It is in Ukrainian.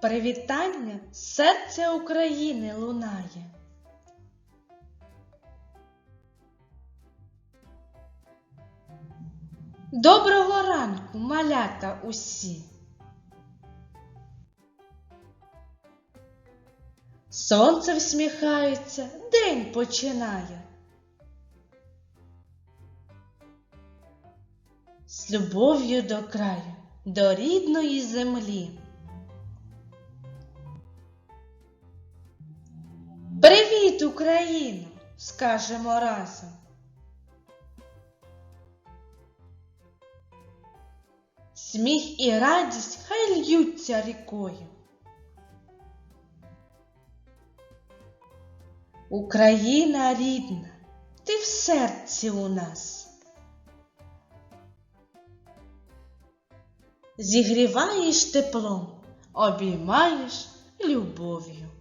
Привітання серця України лунає. Доброго ранку, малята усі. Сонце всміхається, день починає. З любов'ю до краю, до рідної землі. Україно! скажемо разом. Сміх і радість хай льються рікою. Україна рідна, ти в серці у нас. Зігріваєш теплом, обіймаєш любов'ю.